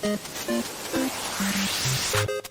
Thank you.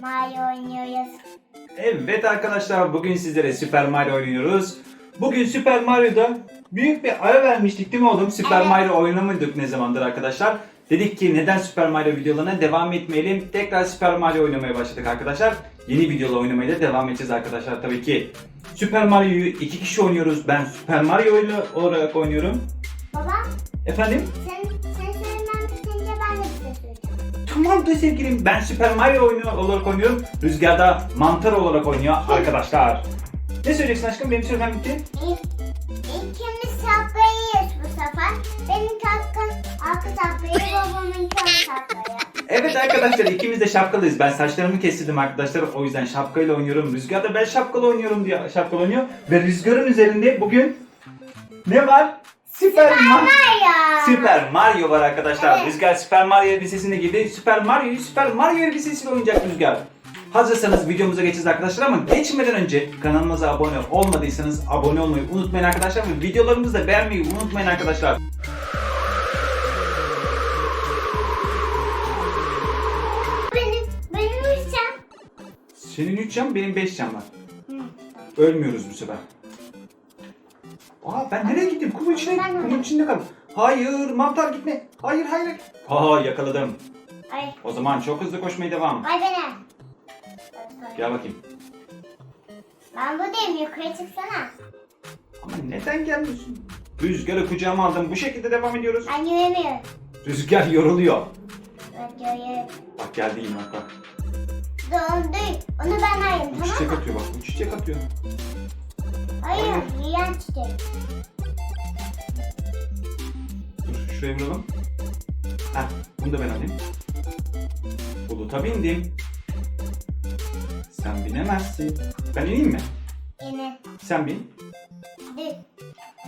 Mario oynuyoruz. Evet arkadaşlar bugün sizlere Super Mario oynuyoruz. Bugün Super Mario'da büyük bir ara vermiştik değil mi oğlum? Super Evet. Mario oynamıyorduk ne zamandır arkadaşlar. Dedik ki neden Super Mario videolarına devam etmeyelim. Tekrar Super Mario oynamaya başladık arkadaşlar. Yeni videolar oynamaya da devam edeceğiz arkadaşlar tabii ki. Super Mario'yu iki kişi oynuyoruz. Ben Super Mario ile olarak oynuyorum. Baba Efendim? sen, Tamam da sevgilim ben Super Mario oynuyor, olarak oynuyorum. Rüzgar da mantar olarak oynuyor arkadaşlar. Ne söyleyeceksin aşkım? Benim söylemem bitti. İlk, ikimiz yiyoruz bu sefer. Benim şapkam arka şapkayı, babamın şapkayı. Evet arkadaşlar ikimiz de şapkalıyız. Ben saçlarımı kestirdim arkadaşlar. O yüzden şapkayla oynuyorum. Rüzgar da ben şapkalı oynuyorum diye şapkalı oynuyor. Ve Rüzgar'ın üzerinde bugün ne var? Süper Mario. Süper Mario var arkadaşlar. Evet. Rüzgar Süper Mario elbisesini giydi. Süper Mario'yu Süper Mario elbisesiyle oynayacak Rüzgar. Hazırsanız videomuza geçeceğiz arkadaşlar ama geçmeden önce kanalımıza abone olmadıysanız abone olmayı unutmayın arkadaşlar ve videolarımızı da beğenmeyi unutmayın arkadaşlar. Benim, benim üşem. Senin 3 can benim 5 can var. Ölmüyoruz bu sefer. Aa ben nereye gittim? Kumun içine, Ben kumun içinde kaldım. Hayır mantar gitme. Hayır hayır. Aa yakaladım. Ay, O zaman çok hızlı koşmaya devam. ay benim. Gel bakayım. Ben buradayım yukarı çıksana. Ama neden gelmiyorsun? Rüzgarı kucağıma aldım. Bu şekilde devam ediyoruz. Ben yürüyemiyorum. Rüzgar yoruluyor. Ben yürüyemiyorum. Bak geldi yine bak bak. Döndü. Onu ben arayayım Bu tamam çiçek mı? atıyor bak. Bu çiçek atıyor. Hayır, Hayır. yiyen çiçek. Şuraya vuralım. Heh bunu da ben alayım. Buluta bindim. Sen binemezsin. Ben ineyim mi? Yine. Sen bin. Dur.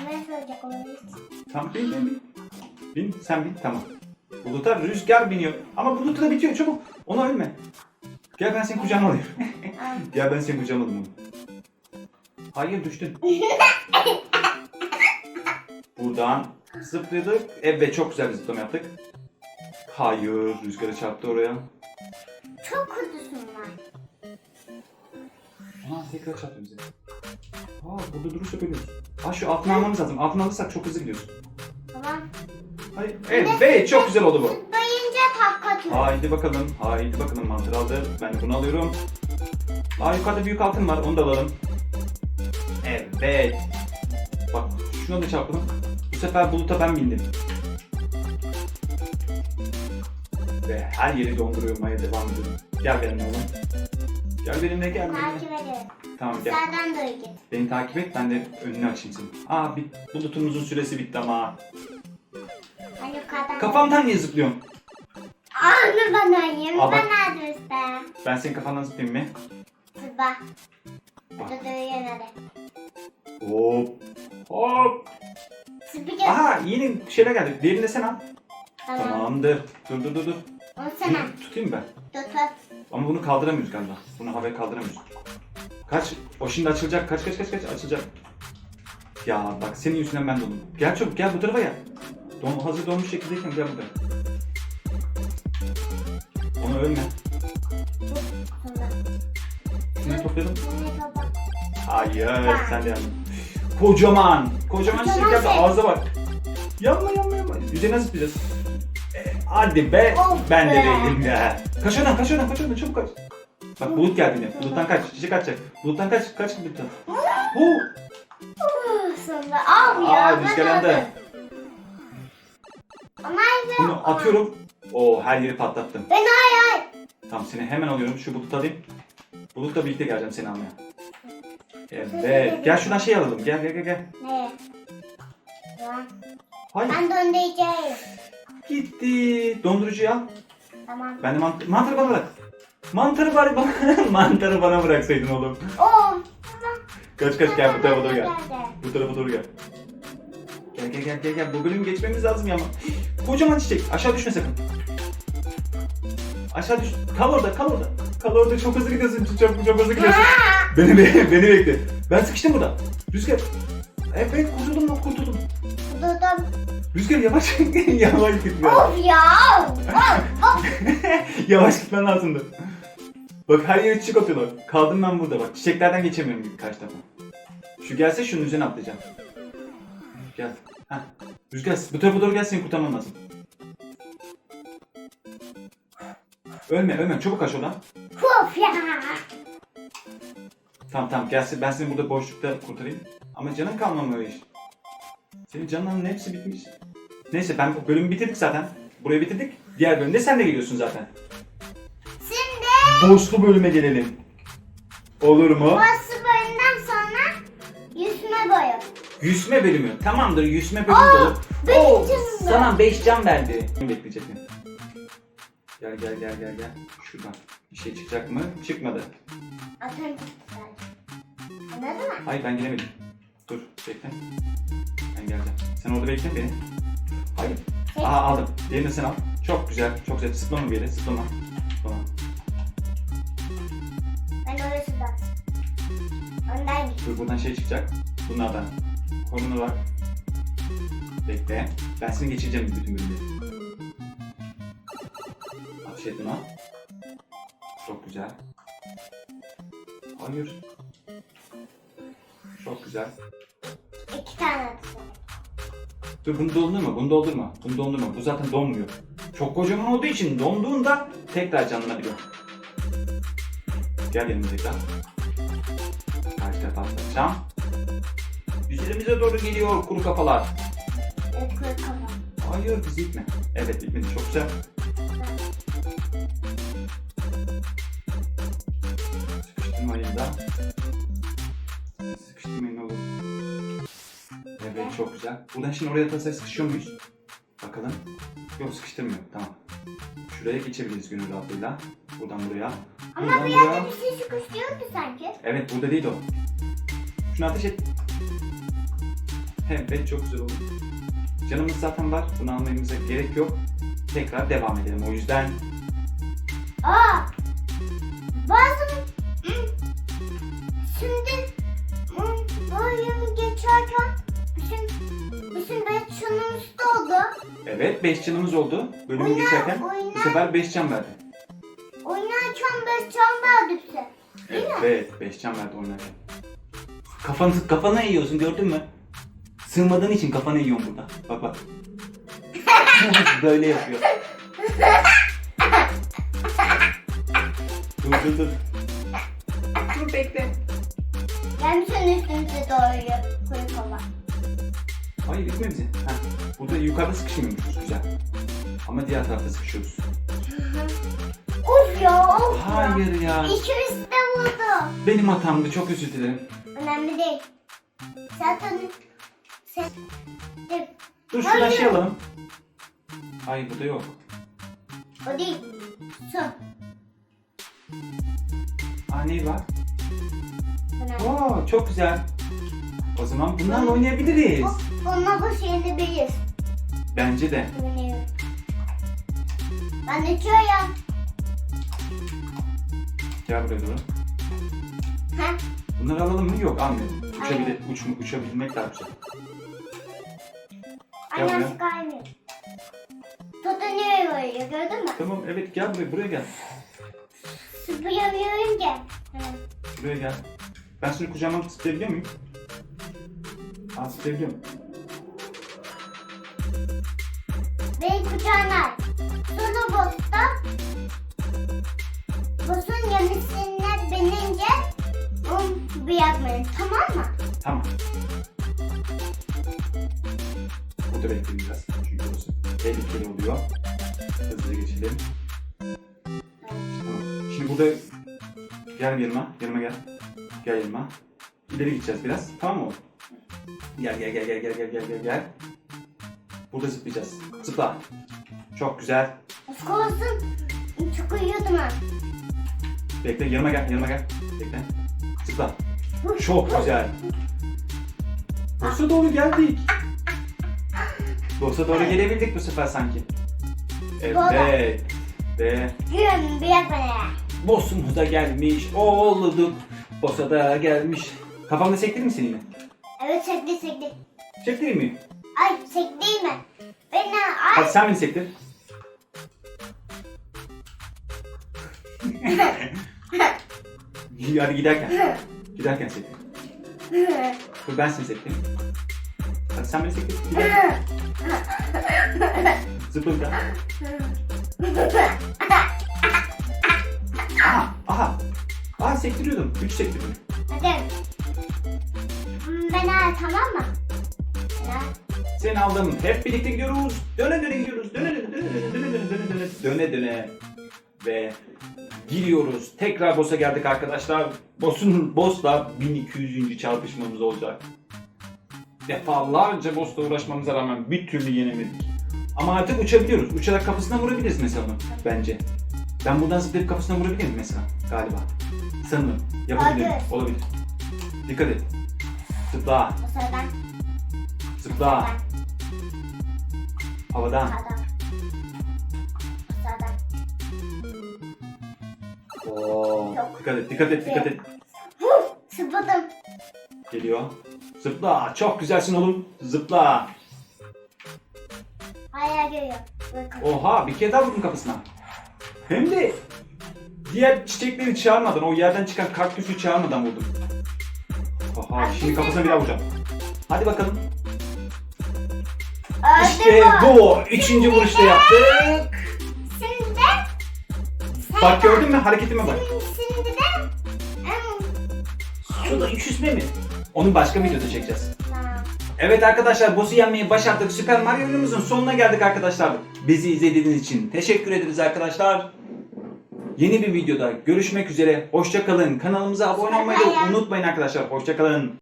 Ne söyleyecek olabilirsin? Tamam bin bin bin. Bin sen bin tamam. Buluta rüzgar biniyor. Ama bulutu da bitiyor çabuk. Ona ölme. Gel ben seni kucağıma alayım. Al. Gel ben seni kucağıma alayım. Hayır düştün. Buradan zıpladık. Evet çok güzel bir zıplama yaptık. Hayır rüzgarı çarptı oraya. Çok kutusun var. Ana tekrar çarptı bize. Aa burada durursak ölüyoruz. Aa şu altına almamız lazım. Altına alırsak çok hızlı gidiyoruz. Tamam. Hayır. Evet çok güzel oldu bu. Zıplayınca takla atıyor. Haydi bakalım. Haydi bakalım mantar aldı. Ben de bunu alıyorum. Aa yukarıda büyük altın var. Onu da alalım. Evet. Bak şuna da çarpalım. Bu sefer buluta ben bindim. Ve her yeri dondurmaya devam ediyorum. Gel benimle oğlum. Gel benimle gel benimle. Takip ediyorum. Tamam gel. Sağdan doğru git. Beni takip et ben de önünü açayım senin. Aa bit, bulutumuzun süresi bitti ama. Ben yukarıdan Kafamdan niye zıplıyorsun? Onu ben oynayayım. Aa, bak. Nerede usta? Ben senin kafandan zıplayayım mı? Dur bak. Burada duruyor hadi. Hop. Hop. Zıplayacağım. Aha yeni şeyler geldi. Diğerini de sen al. Tamam. Tamamdır. Dur dur dur dur. Onu sana. Bunu tutayım ben. Tut tut. Ama bunu kaldıramıyoruz galiba. Bunu havaya kaldıramıyoruz. Kaç. O şimdi açılacak. Kaç kaç kaç kaç açılacak. Ya bak senin yüzünden ben dondum. Gel çabuk gel bu tarafa gel. Don, hazır donmuş şekildeyken gel buraya. Onu ölme. Şunu topladım. Hayır sen de yandın. Kocaman. Kocaman Kocaman geldi şey. ağza bak. Yanma yanma yanma. Üzerine zıplayacağız. E, hadi be. Of ben de be. değilim ya. Kaç oradan kaç oradan kaç oradan çabuk kaç. Bak bulut geldi yine. Buluttan kaç. Çiçek kaçacak. Buluttan kaç. Kaç buluttan. Huu. Uh, Sonunda al ya. Aa, rüzgar yandı. Ama hayır. Bunu atıyorum. Oo her yeri patlattım. Ben hayır. Tamam seni hemen alıyorum. Şu bulutu alayım. Bulutla birlikte geleceğim seni almaya. Evet. Gel şuradan şey alalım. Gel gel gel gel. Ne? Lan, Hayır. Ben döndüreceğim. Gitti. Dondurucuyu al. Tamam. Ben de mant mantarı bana bırak. Mantarı bari bana mantarı bana bıraksaydın oğlum. Oo. Kaç kaç gel bu tarafa doğru gel. Bu tarafa doğru gel. Gel gel gel gel gel. Bu bölümü geçmemiz lazım ya ama. Kocaman çiçek. Aşağı düşme sakın. Aşağı düş. Kal orada kal orada. Kal orada çok hızlı gidiyorsun. Çok çok hızlı gidiyorsun. Beni beni, beni bekle. Ben sıkıştım burada. Rüzgar. Evet kurtuldum lan kurtuldum. Durdum. Rüzgar yavaş yavaş git biraz. Of ya. Yavaş gitmen lazımdı. Bak her yere çiçek atıyorlar. Kaldım ben burada bak. Çiçeklerden geçemiyorum karşı tarafa. Şu gelse şunun üzerine atlayacağım. Gel. Heh. Rüzgar bu tarafa doğru gel seni kurtarmam lazım. Ölme ölme çabuk kaç oradan. Of ya. Tamam tamam gelsin ben seni burada boşlukta kurtarayım. Ama canın kalmamıyor iş. Senin canların hepsi bitmiş. Neyse ben bu bölümü bitirdik zaten. Burayı bitirdik. Diğer bölümde sen de geliyorsun zaten. Şimdi Boşlu bölüme gelelim. Olur mu? bası bölümden sonra yüzme boyu. Yüzme bölümü. Tamamdır yüzme bölümü de olur. benim Oo, canım. Sana 5 can verdi. Bekleyecek mi? Gel gel gel gel gel. Şuradan. Bir şey çıkacak mı? Çıkmadı. Atıyorum. Anladın mı? Hayır ben gelemedim. Dur bekle. Ben geleceğim. Sen orada bekle beni. Hayır. Çek. Aa aldım. Diğerini sen al. Çok güzel. Çok güzel. Zıplama bir yere. Zıplama. Zıplama. Ben orası da. Önden git. Dur buradan şey çıkacak. Bunlardan. Korunu var. Bekle. Ben seni geçireceğim bütün bölümleri. Ateş et buna. Çok güzel. Hayır. Çok güzel. İki tane atacağım. Dur bunu doldurma, bunu doldurma. Bunu doldurma. Bu zaten donmuyor. Çok kocaman olduğu için donduğunda tekrar canlanabiliyor. Gel yanıma tekrar. Defa atacağım. Üzerimize doğru geliyor kuru kafalar. Evet, kuru kafa. Hayır bizi itme. Evet itmedi çok güzel. Çok güzel. Buradan şimdi oraya atarsak sıkışıyor muyuz? Bakalım. Yok sıkıştırmıyor. Tamam. Şuraya geçebiliriz gönül rahatlığıyla. Buradan buraya. Ama Buradan bir buraya. yerde bir şey sıkıştırıyordu sanki. Evet burada değil o. Şunu ateş et. Evet çok güzel oldu. Canımız zaten var. Bunu almamıza gerek yok. Tekrar devam edelim. O yüzden Aa! Bazı şimdi hmm, böyle geçerken bütün bütün beşinimiz doldu. evet 5 canımız oldu. Bölümü Oyna, geçerken bu oyna. sefer 5 can verdi. Oynarken beş can verdi bize. Değil mi? Evet 5 can verdi oynarken. Kafanı, kafana yiyorsun gördün mü? Sığmadığın için kafana yiyorsun burada. Bak bak. Böyle yapıyor. dur dur dur. Dur bekle. Ben senin üstünüze doğru kuru kafa. Hayır gitme bizi. Ha, burada yukarıda sıkışmıyormuşuz güzel. Ama diğer tarafta sıkışıyoruz. Of ya of. Hayır ya. İkimiz de vurdu. Benim hatamdı çok özür dilerim. Önemli değil. Zaten sen... Dur, Hayır. şey alalım. Hayır burada yok. O değil. Su. Aa ne var? Önemli. Oo çok güzel. O zaman bunlarla oynayabiliriz. Bununla bu şeyini biliriz. Bence de. Ben ya. Gel buraya doğru. Ha? Bunları alalım mı? Yok almayalım. Uçabil Aynen. uç, uçabilmek daha güzel. Gel Annem buraya. Tutunuyor böyle gördün mü? Tamam evet gel buraya buraya gel. Sıpıyamıyorum ki. Buraya gel. Ben seni kucağıma tutabiliyor muyum? Aa tutabiliyorum. kucağına at. Sonra bosta bosun yemisine binince onu bırakmayın tamam mı? Tamam. Burada bekleyin biraz. Çünkü burası tehlikeli oluyor. Hızlıca geçelim. Tamam. Şimdi burada gel yanıma. Yanıma gel. Gel yanıma. İleri gideceğiz biraz. Tamam mı? Gel gel gel gel gel gel gel gel gel. Burada zıplayacağız. Zıpla. Çok güzel. Of olsun. Çok uyuyordum ha. Bekle yanıma gel yanıma gel. Bekle. Zıpla. Çok güzel. Dosta doğru geldik. Dosta doğru gelebildik bu sefer sanki. Evet. Ve Gülüm bırakmayın. boss'umuz da gelmiş. Oğluduk. Boss'a da gelmiş. Kafamda sektirir misin yine? Evet sekti sekti. Sektireyim mi? Ay sekti mi? Ben ay. Hadi sen beni sektir. Hadi giderken. Giderken sektir. Dur ben seni sektireyim. Hadi sen beni sektir. Giderken. Zıpla bir daha. Aha, aha. Aha sektiriyordum. Üç sektirdim. Tamam mı? Ya. Seni aldım. Hep birlikte gidiyoruz. Döne döne gidiyoruz. Döne döne döne döne döne döne döne döne döne döne. Ve giriyoruz. Tekrar boss'a geldik arkadaşlar. Boss'un boss'la 1200. çarpışmamız olacak. Defalarca boss'la uğraşmamıza rağmen bir türlü yenemedik. Ama artık uçabiliyoruz. Uçarak kafasına vurabiliriz mesela onu bence. Ben buradan zıplayıp kafasına vurabilirim mesela galiba. Sanırım. Yapabilirim. Olabilir. Dikkat et. Zıpla. Bu sıradan. Zıpla. Havadan. Adam. Oo. Yok. Dikkat et, dikkat et, dikkat et. Huh, Sıpıdım. Geliyor. Zıpla. Çok güzelsin oğlum. Zıpla. Görüyor. Bakın. Oha bir kere daha vurdum kafasına. Hem de diğer çiçekleri çağırmadan, o yerden çıkan kaktüsü çağırmadan vurdum. Şimdi kafasına bir daha vuracağım. Hadi bakalım. İşte bu. Üçüncü vuruşta yaptık. Şimdi de Bak gördün mü hareketime bak. Şimdi de Şurada küsme mi? Onu başka videoda çekeceğiz. Evet arkadaşlar boss'u yenmeyi başardık. Süper Mario oyunumuzun sonuna geldik arkadaşlar. Bizi izlediğiniz için teşekkür ederiz arkadaşlar. Yeni bir videoda görüşmek üzere. Hoşça kalın. Kanalımıza abone olmayı unutmayın arkadaşlar. Hoşça kalın.